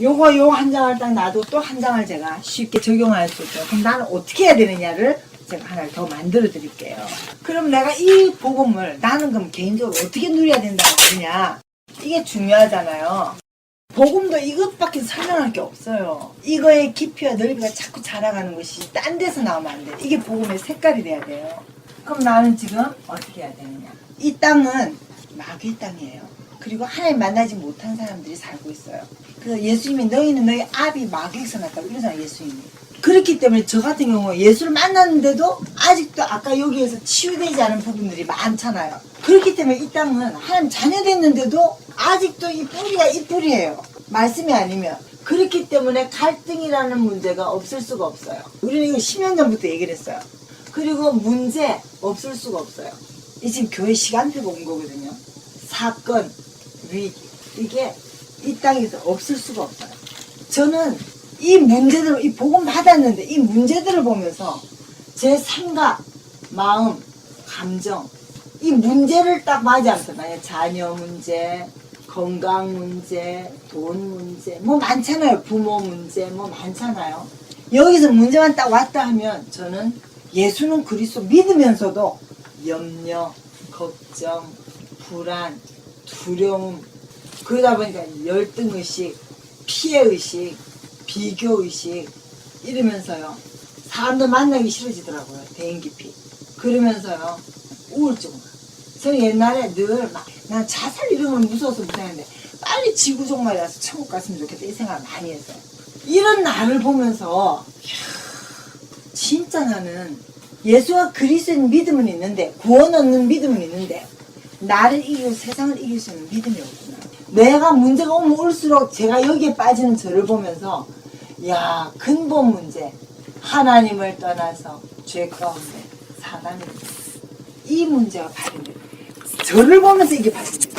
요거 요 한 장을 딱 놔도 또 한 장을 제가 쉽게 적용할 수 있죠. 그럼 나는 어떻게 해야 되느냐를 제가 하나를 더 만들어 드릴게요. 그럼 내가 이 복음을 나는 그럼 개인적으로 어떻게 누려야 된다고 그러냐. 이게 중요하잖아요. 복음도 이것밖에 설명할 게 없어요. 이거의 깊이와 넓이가 자꾸 자라가는 것이 딴 데서 나오면 안 돼. 이게 복음의 색깔이 돼야 돼요. 그럼 나는 지금 어떻게 해야 되느냐. 이 땅은 마귀의 땅이에요. 그리고 하나님 만나지 못한 사람들이 살고 있어요. 그래서 예수님이 너희는 너희 아비 마귀에서 났다고 이러잖아요, 예수님이. 그렇기 때문에 저 같은 경우 예수를 만났는데도 아직도 아까 여기에서 치유되지 않은 부분들이 많잖아요. 그렇기 때문에 이 땅은 하나님 자녀 됐는데도 아직도 이 뿌리가 이 뿌리예요. 말씀이 아니면. 그렇기 때문에 갈등이라는 문제가 없을 수가 없어요. 우리는 이거 10년 전부터 얘기를 했어요. 그리고 문제 없을 수가 없어요. 이 지금 교회 시간표가 온 거거든요. 사건, 위기 이게 이 땅에서 없을 수가 없어요. 저는 이 문제들, 이 복음 받았는데 이 문제들을 보면서 제 생각, 마음, 감정 이 문제를 딱 만약 자녀 문제, 건강 문제, 돈 문제 뭐 많잖아요. 부모 문제 뭐 많잖아요. 여기서 문제만 딱 왔다 하면 저는 예수는 그리스도 믿으면서도 염려, 걱정, 불안, 두려움 그러다 보니까 열등의식, 피해의식, 비교의식 이러면서요. 사람들 만나기 싫어지더라고요. 대인 깊이. 그러면서요. 우울증. 저는 옛날에 늘 막, 난 자살 이런 건 무서워서 못하는데 빨리 지구 종말이 와서 천국 갔으면 좋겠다 이 생각을 많이 했어요. 이런 나를 보면서 진짜 나는 예수와 그리스도인 믿음은 있는데 구원 얻는 믿음은 있는데 나를 이기고 세상을 이길 수 있는 믿음이 없구나. 내가 문제가 오면 올수록 제가 여기에 빠지는 저를 보면서 야 근본 문제 하나님을 떠나서 죄 가운데 사단이 이 문제가 발견돼요. 저를 보면서 이게 발견돼요.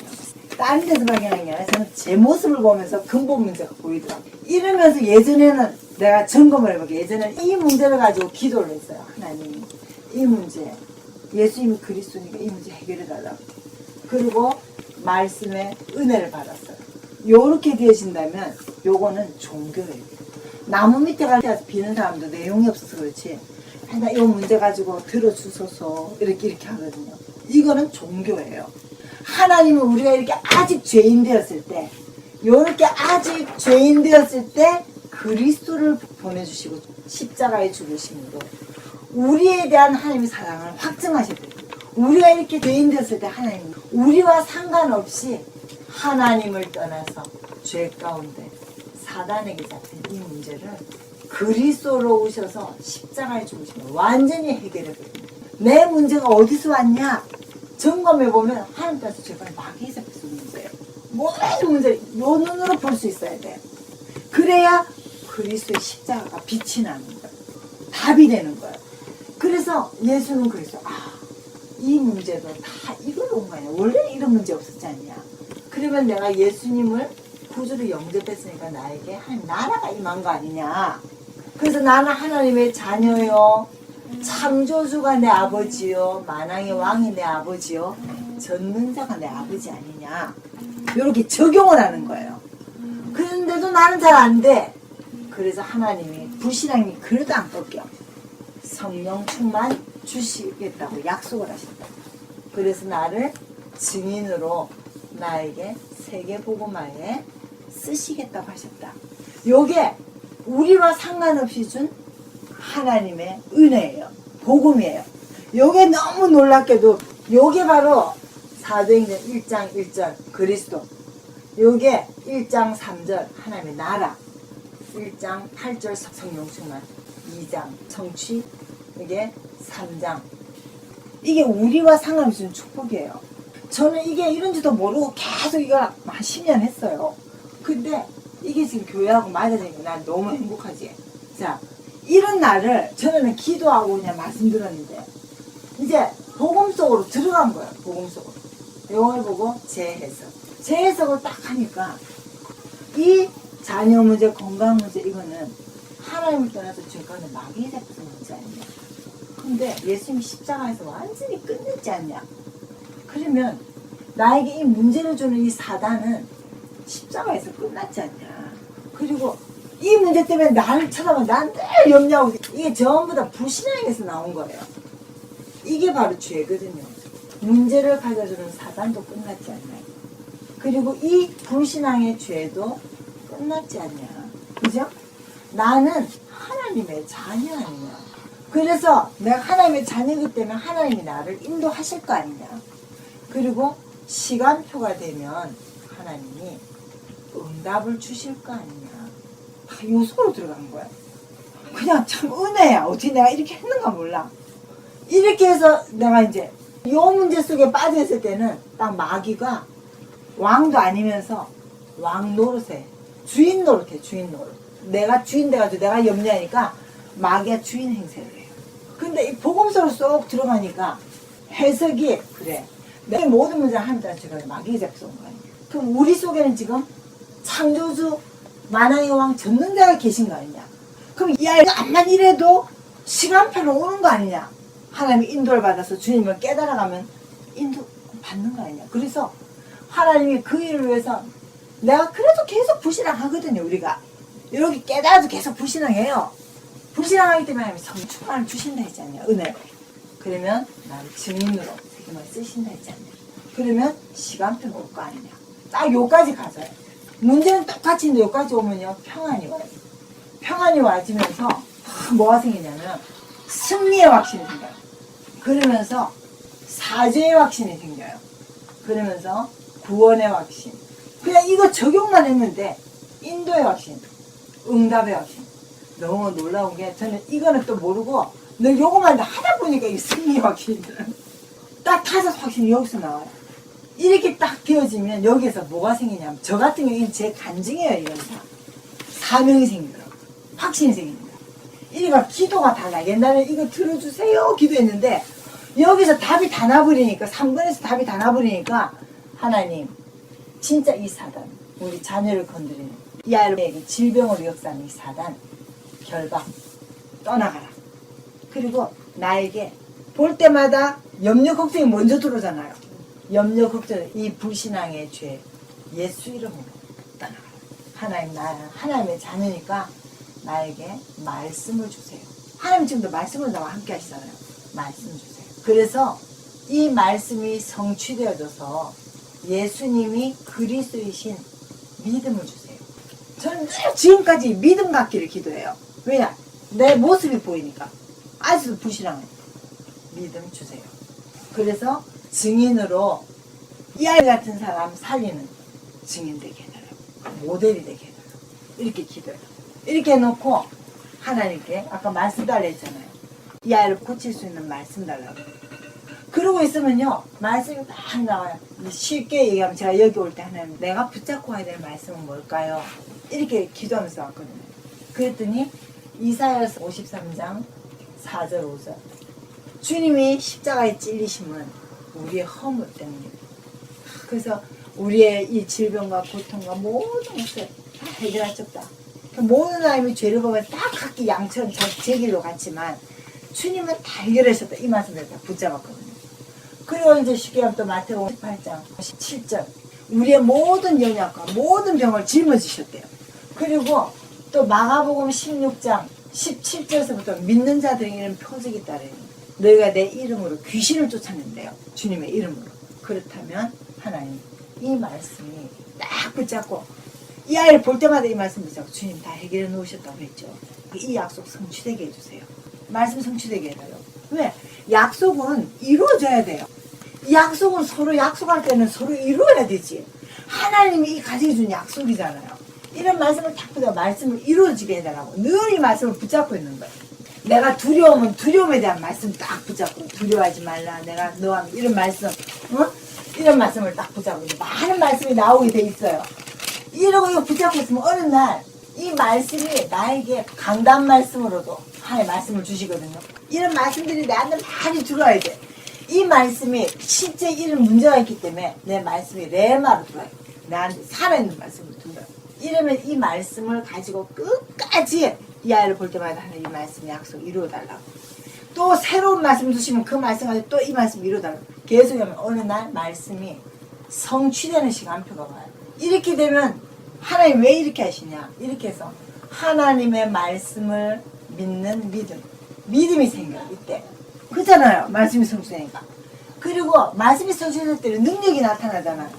다른 데서 발견한 게 아니라 저는 제 모습을 보면서 근본 문제가 보이더라고요. 이러면서 예전에는 내가 점검을 해볼게요. 예전에는 이 문제를 가지고 기도를 했어요. 하나님 이 문제 예수님이 그리스도니까 이 문제 해결해 달라고. 그리고 말씀의 은혜를 받았어요. 요렇게 되어진다면 요거는 종교예요. 나무 밑에 가서 비는 사람도 내용이 없어서 그렇지. 나이 문제 가지고 들어주소서 이렇게 이렇게 하거든요. 이거는 종교예요. 하나님은 우리가 이렇게 아직 죄인 되었을 때, 요렇게 아직 죄인 되었을 때 그리스도를 보내주시고 십자가에 죽으심으로 우리에 대한 하나님의 사랑을 확증하셨대요. 우리가 이렇게 되었을 때 하나님 우리와 상관없이 하나님을 떠나서 죄 가운데 사단에게 잡힌 이 문제를 그리스도로 오셔서 십자가에 죽으시면 완전히 해결해 버립니다. 내 문제가 어디서 왔냐? 점검해 보면 하나님께서 제가 마귀에 잡혀서 문제예요. 모든 문제를 요 눈으로 볼 수 있어야 돼요. 그래야 그리스도의 십자가가 빛이 나는 거예요. 답이 되는 거예요. 그래서 예수는 그랬어요. 아, 이 문제도 다 이걸로 온거 아니야. 원래 이런 문제 없었지 않냐. 그러면 내가 예수님을 구주로 영접했으니까 나에게 한 나라가 임한 거 아니냐. 그래서 나는 하나님의 자녀요. 창조주가 내 아버지요. 만왕의 왕이 내 아버지요. 전능자가 내 아버지 아니냐. 이렇게 적용을 하는 거예요. 그런데도 나는 잘 안 돼. 그래서 하나님이 불신앙이 그래도 안 꺾여. 성령 충만 주시겠다고 약속을 하셨다. 그래서 나를 증인으로 나에게 세계 복음화에 쓰시겠다고 하셨다. 요게 우리와 상관없이 준 하나님의 은혜예요. 복음이에요. 요게 너무 놀랍게도 요게 바로 사도행전 1장 1절 그리스도 요게 1장 3절 하나님의 나라 1장 8절 성령 충만 2장 청취 이게 3장 이게 우리와 상관없이 준 축복이에요. 저는 이게 이런지도 모르고 계속 이거 한 10년 했어요. 근데 이게 지금 교회하고 맞아지니까 난 너무 행복하지. 자, 이런 날을 저는 기도하고 그냥 말씀 들었는데 이제 복음 속으로 들어간 거예요. 복음 속으로. 영어를 보고 재해석. 재해석을 딱 하니까 이 자녀 문제, 건강 문제 이거는 하나님을 떠나서 죄가는 마귀에 잡혀서 문제 아니냐. 근데 예수님이 십자가에서 완전히 끝냈지 않냐. 그러면 나에게 이 문제를 주는 이 사단은 십자가에서 끝났지 않냐. 그리고 이 문제 때문에 나를 쳐다보면 난늘 염려하고 이게 전부 다 불신앙에서 나온 거예요. 이게 바로 죄거든요. 문제를 가져주는 사단도 끝났지 않나요? 그리고 이 불신앙의 죄도 끝났지 않냐. 그죠? 나는 하나님의 자녀 아니냐. 그래서 내가 하나님의 자녀이기 때문에 하나님이 나를 인도하실 거 아니냐. 그리고 시간표가 되면 하나님이 응답을 주실 거 아니냐. 다 요소로 들어간 거야. 그냥 참 은혜야. 어떻게 내가 이렇게 했는가 몰라. 이렇게 해서 내가 이제 요 문제 속에 빠져 있을 때는 딱 마귀가 왕도 아니면서 왕 노릇해. 주인 노릇해, 주인 노릇. 내가 주인 돼가지고 내가 염려하니까 마귀가 주인 행세를 해요. 근데 이 복음서로 쏙 들어가니까 해석이 그래. 내 모든 문제를 하나님한테 제가 마귀가 잡혀서 온 거야. 그럼 우리 속에는 지금 창조주 만왕의 왕 전능자가 계신 거 아니냐? 그럼 이 아이가 암만 이래도 시간표는 오는 거 아니냐? 하나님이 인도를 받아서 주님을 깨달아가면 인도 받는 거 아니냐? 그래서 하나님이 그 일을 위해서 내가 그래도 계속 불신앙하거든요, 우리가. 이렇게 깨달아도 계속 불신앙해요. 불신앙하기 때문에 성축만을 주신다 했잖아요, 은혜로. 그러면 나를 증인으로 세금을 쓰신다 했잖아요. 그러면 시간표는 올거 아니냐? 딱 요까지 가져요. 문제는 똑같이 있는데 여기까지 오면요 평안이 와요. 평안이 와지면서 아, 뭐가 생기냐면 승리의 확신이 생겨요. 그러면서 사죄의 확신이 생겨요. 그러면서 구원의 확신. 그냥 이거 적용만 했는데 인도의 확신, 응답의 확신. 너무 놀라운 게 저는 이거는 또 모르고 늘 요거만 하다 보니까 이 승리의 확신이. 딱 타자 확신이 여기서 나와요. 이렇게 딱 되어지면 여기에서 뭐가 생기냐면 저 같은 경우는 제 간증이에요 이건 다 사명이 생기더라고 확신이 생깁니다 이리가 기도가 달라 옛날에 이거 들어주세요 기도했는데 여기서 답이 다 나버리니까 3번에서 답이 다 나버리니까 하나님 진짜 이 사단 우리 자녀를 건드리는 이 아이에게 질병으로 역사하는 이 사단 결박 떠나가라. 그리고 나에게 볼 때마다 염려 걱정이 먼저 들어오잖아요. 염려 걱정 이 불신앙의 죄 예수 이름으로 떠나가라. 하나님 나 하나님의 자녀니까 나에게 말씀을 주세요. 하나님 지금도 말씀을 나와 함께 하시잖아요. 말씀 주세요. 그래서 이 말씀이 성취되어져서 예수님이 그리스도이신 믿음을 주세요. 저는 늘 지금까지 믿음 갖기를 기도해요. 왜냐? 내 모습이 보이니까. 아직도 불신앙해 믿음 주세요. 그래서 증인으로 이 아이 같은 사람 살리는 증인 되게 해달라고. 모델이 되게 해달라고. 이렇게 기도해요. 이렇게 해놓고 하나님께 아까 말씀 달라 했잖아요. 이 아이를 고칠 수 있는 말씀 달라고 그러고 있으면요 말씀이 막 나와요 쉽게 얘기하면 제가 여기 올 때 하나님 내가 붙잡고 와야 될 말씀은 뭘까요 이렇게 기도하면서 왔거든요 그랬더니 이사야서 53장 4절 5절 주님이 십자가에 찔리심은 우리의 허물 때문입니다. 그래서 우리의 이 질병과 고통과 모든 것을 다 해결하셨다. 그 모든 하나님이 죄를 보면 다 각기 양처럼 자- 제 길로 갔지만 주님은 다 해결하셨다. 이 말씀을 다 붙잡았거든요. 그리고 이제 쉽게 하면 또 마태복음 18장 17절 우리의 모든 연약과 모든 병을 짊어지셨대요. 그리고 또 마가복음 16장 17절에서부터 믿는 자들에게는 표적이 따르니 너희가 내 이름으로 귀신을 쫓아낸대요. 주님의 이름으로. 그렇다면 하나님 이 말씀이 딱 붙잡고 이 아이를 볼 때마다 이 말씀 붙잡고 주님 다 해결해 놓으셨다고 했죠. 이 약속 성취되게 해주세요. 말씀 성취되게 해줘요. 왜? 약속은 이루어져야 돼요. 약속은 서로 약속할 때는 서로 이루어야 되지. 하나님이 이 가지고 준 약속이잖아요. 이런 말씀을 딱 붙잡고 말씀을 이루어지게 해달라고 늘 이 말씀을 붙잡고 있는 거예요. 내가 두려우면 두려움에 대한 말씀 딱 붙잡고 두려워하지 말라. 내가 너와 이런 말씀, 어? 이런 말씀을 딱 붙잡고 많은 말씀이 나오게 돼 있어요. 이러고 이거 붙잡고 있으면 어느 날 이 말씀이 나에게 강단 말씀으로도 하나의 말씀을 주시거든요. 이런 말씀들이 나한테 많이 들어와야 돼. 이 말씀이 실제 이런 문제가 있기 때문에 내 말씀이 레마로 들어와요. 나한테 살아있는 말씀으로 들어요. 이러면 이 말씀을 가지고 끝까지 이 아이를 볼 때마다 하는 이 말씀 약속 이루어달라고. 또 새로운 말씀 주시면 그 말씀 가지고 또 이 말씀 이루어달라고. 계속 하면 어느 날 말씀이 성취되는 시간표가 와요. 이렇게 되면 하나님 왜 이렇게 하시냐? 이렇게 해서 하나님의 말씀을 믿는 믿음. 믿음이 생겨, 이때. 그잖아요. 말씀이 성취되니까. 그리고 말씀이 성취될 때는 능력이 나타나잖아요.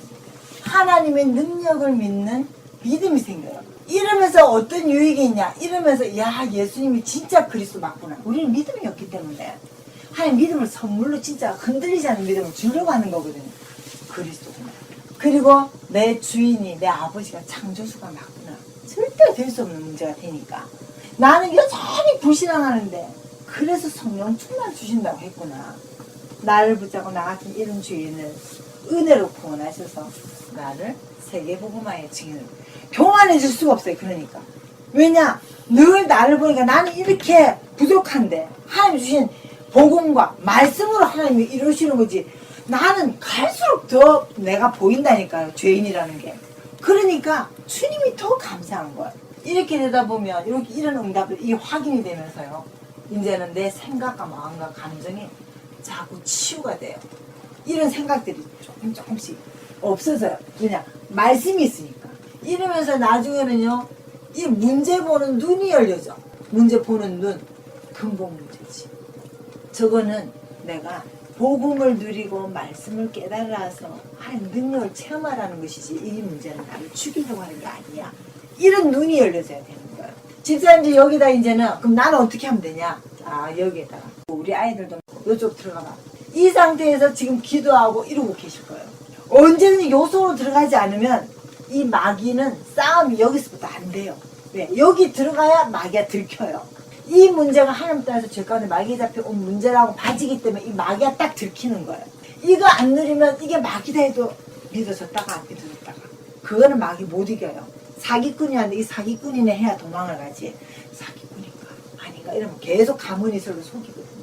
하나님의 능력을 믿는 믿음이 생겨요. 이러면서 어떤 유익이 있냐? 이러면서 야 예수님이 진짜 그리스도 맞구나. 우리는 믿음이 없기 때문에 하나님 믿음을 선물로 진짜 흔들리지 않는 믿음을 주려고 하는 거거든요. 그리스도구나. 그리고 내 주인이 내 아버지가 창조주가 맞구나. 절대 될 수 없는 문제가 되니까 나는 여전히 불신앙하는데 그래서 성령 충만 주신다고 했구나. 나를 붙잡고 나 같은 이런 주인을 은혜로 구원하셔서 나를 세계복음화의 증인을 교만해 줄 수가 없어요. 그러니까. 왜냐? 늘 나를 보니까 나는 이렇게 부족한데 하나님 주신 복음과 말씀으로 하나님이 이루시는 거지. 나는 갈수록 더 내가 보인다니까요. 죄인이라는 게. 그러니까 주님이 더 감사한 거예요. 이렇게 되다 보면 이렇게 이런 응답이 확인이 되면서요. 이제는 내 생각과 마음과 감정이 자꾸 치유가 돼요. 이런 생각들이 조금 조금씩 없어져요. 그냥 말씀이 있으니까. 이러면서 나중에는요, 이 문제 보는 눈이 열려져. 문제 보는 눈. 근본 문제지. 저거는 내가 복음을 누리고 말씀을 깨달아서 한 능력을 체험하라는 것이지 이 문제는 나를 죽이려고 하는 게 아니야. 이런 눈이 열려져야 되는 거예요. 집사님 여기다 이제는 그럼 나는 어떻게 하면 되냐? 아 여기에다가 우리 아이들도 이쪽 들어가 봐. 이 상태에서 지금 기도하고 이러고 계실 거예요. 언제든지 요소로 들어가지 않으면 이 마귀는 싸움이 여기서부터 안 돼요. 왜? 여기 들어가야 마귀가 들켜요. 이 문제가 하나님 따라서 죄 가운데 마귀 잡혀온 문제라고 봐지기 때문에 이 마귀가 딱 들키는 거예요. 이거 안 누리면 이게 마귀다 해도 믿어졌다가 안 믿어졌다가. 그거는 마귀 못 이겨요. 사기꾼이었는데 이 사기꾼이네 해야 도망을 가지. 사기꾼인가? 아닌가? 이러면 계속 가문이 서로 속이거든요.